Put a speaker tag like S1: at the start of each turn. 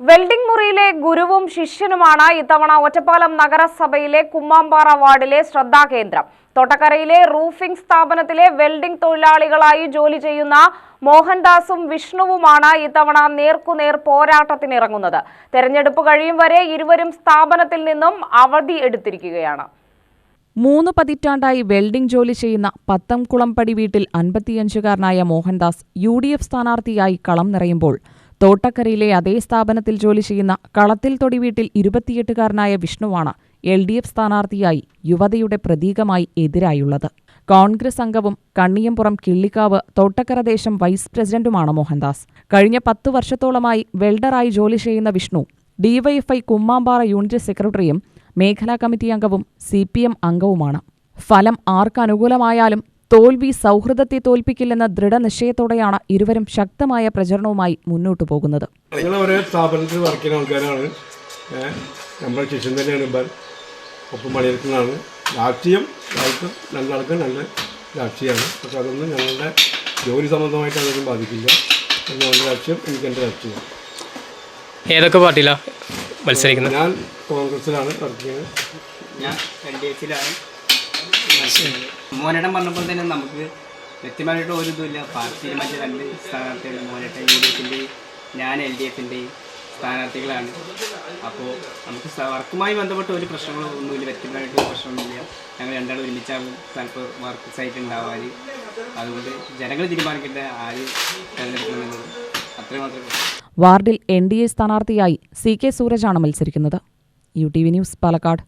S1: Welding മുറിയിലെ ഗുരുവും ശിഷ്യനുമാണ് ഇത്തവണ ഒറ്റപ്പാലം നഗരസഭയിലെ കുമ്മാമ്പാറ വാർഡിലെ ശ്രദ്ധാകേന്ദ്രം. തോട്ടക്കരയിലെ റൂഫിംഗ് സ്ഥാപനത്തിലെ വെൽഡിംഗ് തൊഴിലാളികളായി ജോലി ചെയ്യുന്ന മോഹൻദാസും വിഷ്ണുവുമാണ് ഇത്തവണ നേർക്കുനേർ പോരാട്ടത്തിനിറങ്ങുന്നത്. തെരഞ്ഞെടുപ്പ് കഴിയും വരെ ഇരുവരും സ്ഥാപനത്തിൽ നിന്നും അവധി എടുത്തിരിക്കുകയാണ്.
S2: മൂന്ന് പതിറ്റാണ്ടായി വെൽഡിംഗ് ജോലി ചെയ്യുന്ന പത്തംകുളംപടി വീട്ടിൽ അൻപത്തിയഞ്ചുകാരനായ മോഹൻദാസ് യു ഡി എഫ് സ്ഥാനാർത്ഥിയായി കളം നിറയുമ്പോൾ തോട്ടക്കരയിലെ അതേ സ്ഥാപനത്തിൽ ജോലി ചെയ്യുന്ന കളത്തിൽ തൊടി വീട്ടിൽ ഇരുപത്തിയെട്ടുകാരനായ വിഷ്ണുവാണ് എൽ ഡി എഫ് സ്ഥാനാർത്ഥിയായി യുവതയുടെ പ്രതീകമായി എതിരായുള്ളത്. കോൺഗ്രസ് അംഗവും കണ്ണിയംപുറം കിള്ളിക്കാവ് തോട്ടക്കര ദേശം വൈസ് പ്രസിഡന്റുമാണ് മോഹൻദാസ്. കഴിഞ്ഞ പത്തു വർഷത്തോളമായി വെൽഡറായി ജോലി ചെയ്യുന്ന വിഷ്ണു ഡിവൈഎഫ്ഐ കുമ്മാമ്പാറ യൂണിറ്റ് സെക്രട്ടറിയും മേഖലാ കമ്മിറ്റി അംഗവും സി പി എം അംഗവുമാണ്. ഫലം ആർക്ക് അനുകൂലമായാലും തോൽവി സൗഹൃദത്തെ തോൽപ്പിക്കില്ലെന്ന ദൃഢനിശ്ചയത്തോടെയാണ് ഇരുവരും ശക്തമായ പ്രചരണവുമായി മുന്നോട്ടു പോകുന്നത്.
S3: ഒരേ സ്ഥാപനത്തിൽ വർക്ക് ചെയ്യുന്ന ആൾക്കാരാണ്. നമ്മുടെ ശിഷ്യൻ തന്നെയാണ് ഇപ്പം ഒപ്പം പണിയെടുക്കുന്നതാണ്. രാഷ്ട്രീയം ആയിട്ട് രണ്ടാൾക്കും നല്ല രാഷ്ട്രീയമാണ്. പക്ഷെ അതൊന്നും ഞങ്ങളുടെ ജോലി സംബന്ധമായിട്ട് അതൊന്നും ബാധിക്കില്ല. ഞങ്ങളുടെ രാഷ്ട്രീയം എനിക്ക് എന്റെ രാഷ്ട്രീയം.
S4: ഏതൊക്കെ പാർട്ടിയിലാണ് മത്സരിക്കുന്നത്?
S3: ഞാൻ കോൺഗ്രസിലാണ് വർക്ക് ചെയ്യുന്നത്.
S5: ഞാൻ എൽ ഡി എഫിലാണ് മോനേട്ടൻ പറഞ്ഞപ്പോൾ തന്നെ നമുക്ക് വ്യക്തിപരമായിട്ട് ഒരു ഇതുമില്ല. പാർട്ടിയിൽ മറ്റ് രണ്ട് സ്ഥാനാർത്ഥികൾ മോനേട്ടൻ യു ഡി എഫിന്റെയും ഞാൻ എൽ ഡി എഫിന്റെയും സ്ഥാനാർത്ഥികളാണ്. അപ്പോൾ നമുക്ക് വർക്കുമായി ബന്ധപ്പെട്ട് ഒരു പ്രശ്നങ്ങളോ ഒന്നുമില്ല. വ്യക്തിപരമായിട്ട് ഒരു പ്രശ്നമൊന്നുമില്ല. ഞങ്ങൾ രണ്ടാളും ഒരുമിച്ചാകും ചിലപ്പോൾ വർക്ക് സൈറ്റ് ഉണ്ടാവാൻ അതുകൊണ്ട് ജനങ്ങൾ തീരുമാനിക്കേണ്ട ആര് തിരഞ്ഞെടുക്കണമെന്നുള്ളത് അത്രയും മാത്രമേ
S2: വാർഡിൽ എൻ ഡി എ സ്ഥാനാർത്ഥിയായി സി കെ സൂരജാണ് മത്സരിക്കുന്നത്. U T V news Palakkad.